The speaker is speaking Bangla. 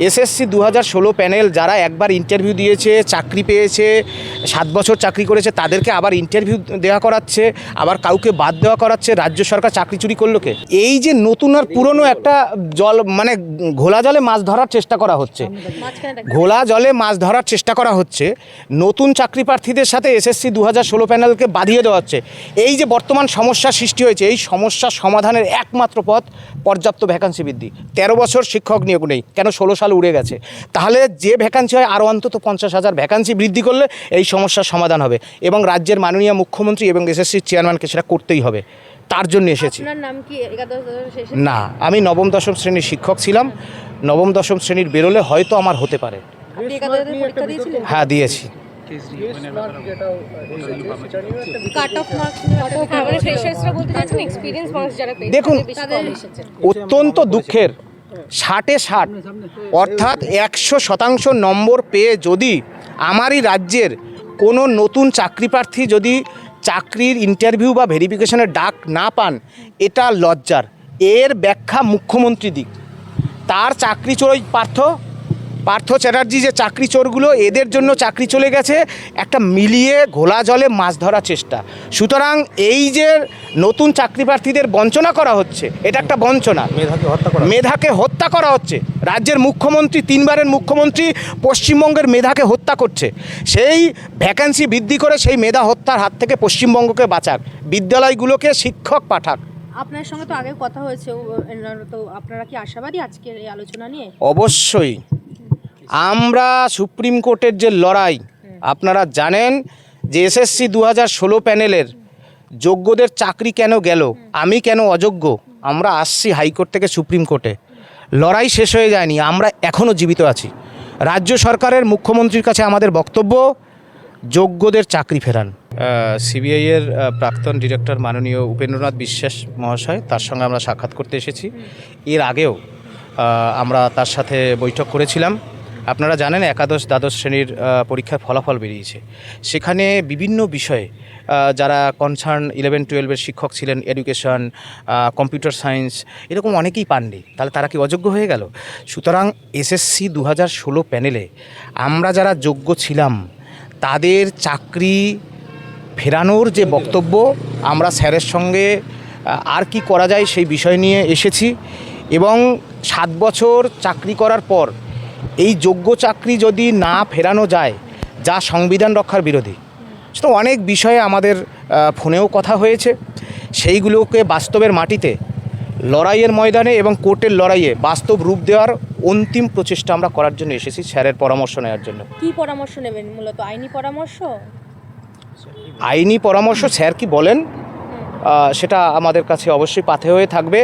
এসএসসি দু হাজার ষোলো প্যানেল যারা একবার ইন্টারভিউ দিয়েছে চাকরি পেয়েছে সাত বছর চাকরি করেছে, তাদেরকে আবার ইন্টারভিউ দেওয়া করাচ্ছে, আবার কাউকে বাদ দেওয়া করাচ্ছে, রাজ্য সরকার চাকরি চুরি করল কে? এই যে নতুন আর পুরনো একটা জল মানে ঘোলা জলে মাছ ধরার চেষ্টা করা হচ্ছে। ঘোলা জলে মাছ ধরার চেষ্টা করা হচ্ছে, নতুন চাকরি প্রার্থীদের সাথে এসএসসি দু হাজার ষোলো প্যানেলকে বাঁধিয়ে দেওয়া হচ্ছে। এই যে বর্তমান সমস্যার সৃষ্টি হয়েছে, এই সমস্যার সমাধানের একমাত্র পথ পর্যাপ্ত ভ্যাকান্সি বৃদ্ধি। তেরো বছর শিক্ষক নিয়োগ নেই, কেন ষোলো সাল উড়ে গেছে? তাহলে যে ভ্যাকান্সি হয় আরও অন্তত পঞ্চাশ হাজার ভ্যাকান্সি বৃদ্ধি করলে এই সমস্যার সমাধান হবে এবং রাজ্যের মাননীয় মুখ্যমন্ত্রী এবং এসএসসির চেয়ারম্যানকে সেটা করতেই হবে। তার জন্য এসেছি। না আমি নবম দশম শ্রেণির শিক্ষক ছিলাম। নবম দশম শ্রেণির বেরোলে হয়তো আমার হতে পারে। হ্যাঁ দিয়েছি। কাট অফ মার্কস ফ্রেশার্সরা বলতে চাইছেন এক্সপিরিয়েন্স মানুষ যারা পেয়েছে দেখুন অত্যন্ত দুঃখের ষাটে ষাট অর্থাৎ একশো শতাংশ নম্বর পেয়ে যদি আমারই রাজ্যের কোনো নতুন চাকরি প্রার্থী যদি চাকরির ইন্টারভিউ বা ভেরিফিকেশনের ডাক না পান, এটা লজ্জার। এর ব্যাখ্যা মুখ্যমন্ত্রী দিক। তার চাকরি চোর পার্থ পার্থ চ্যাটার্জি যে চাকরি চোরগুলো এদের জন্য চাকরি চলে গেছে একটা মিলিয়ে ঘোলা জলে মাছ ধরার চেষ্টা। সুতরাং এই যে নতুন চাকরি প্রার্থীদের বঞ্চনা করা হচ্ছে এটা একটা বঞ্চনা। মেধাকে হত্যা করা মেধাকে হত্যা করা হচ্ছে। রাজ্যের মুখ্যমন্ত্রী তিনবারের মুখ্যমন্ত্রী পশ্চিমবঙ্গের মেধাকে হত্যা করছে। সেই ভ্যাকান্সি বৃদ্ধি করে সেই মেধা হত্যার হাত থেকে পশ্চিমবঙ্গকে বাঁচাক। বিদ্যালয়গুলোকে শিক্ষক পাঠাক। আপনার সঙ্গে তো আগে কথা হয়েছে তো আপনারা কি আশাবাদী আজকের এই আলোচনা নিয়ে? অবশ্যই। আমরা সুপ্রিম কোর্টের যে লড়াই, আপনারা জানেন যে এসএসসি দু হাজার ষোলো প্যানেলের যোগ্যদের চাকরি কেন গেল, আমি কেন অযোগ্য? আমরা আসছি হাইকোর্ট থেকে সুপ্রিম কোর্টে। লড়াই শেষ হয়ে যায়নি, আমরা এখনও জীবিত আছি। রাজ্য সরকারের মুখ্যমন্ত্রীর কাছে আমাদের বক্তব্য, যোগ্যদের চাকরি ফেরান। সিবিআইয়ের প্রাক্তন ডিরেক্টর মাননীয় উপেন্দ্রনাথ বিশ্বাস মহাশয়, তার সঙ্গে আমরা সাক্ষাৎ করতে এসেছি। এর আগেও আমরা তার সাথে বৈঠক করেছিলাম। আপনারা জানেন একাদশ দ্বাদশ শ্রেণির পরীক্ষার ফলাফল বেরিয়েছে। সেখানে বিভিন্ন বিষয়ে যারা কনসার্ন ইলেভেন টুয়েলভের শিক্ষক ছিলেন এডুকেশন কম্পিউটার সায়েন্স এরকম অনেকেই পাননি। তাহলে তারা কি অযোগ্য হয়ে গেল? সুতরাং এসএসসি দু হাজার ষোলো প্যানেলে আমরা যারা যোগ্য ছিলাম, তাদের চাকরি ফেরানোর যে বক্তব্য, আমরা স্যারের সঙ্গে আর কি করা যায় সেই বিষয় নিয়ে এসেছি এবং সাত বছর চাকরি করার পর এই যোগ্য চাকরি যদি না ফেরানো যায় যা সংবিধান রক্ষার বিরোধী। সেটা অনেক বিষয়ে আমাদের ফোনেও কথা হয়েছে। সেইগুলোকে বাস্তবের মাটিতে লড়াইয়ের ময়দানে এবং কোর্টের লড়াইয়ে বাস্তব রূপ দেওয়ার অন্তিম প্রচেষ্টা আমরা করার জন্য এসেছি স্যারের পরামর্শ নেওয়ার জন্য। কি পরামর্শ নেবেন? মূলত আইনি পরামর্শ? আইনি পরামর্শ স্যার কি বলেন? সেটা আমাদের কাছে অবশ্যই পাথে হয়ে থাকবে।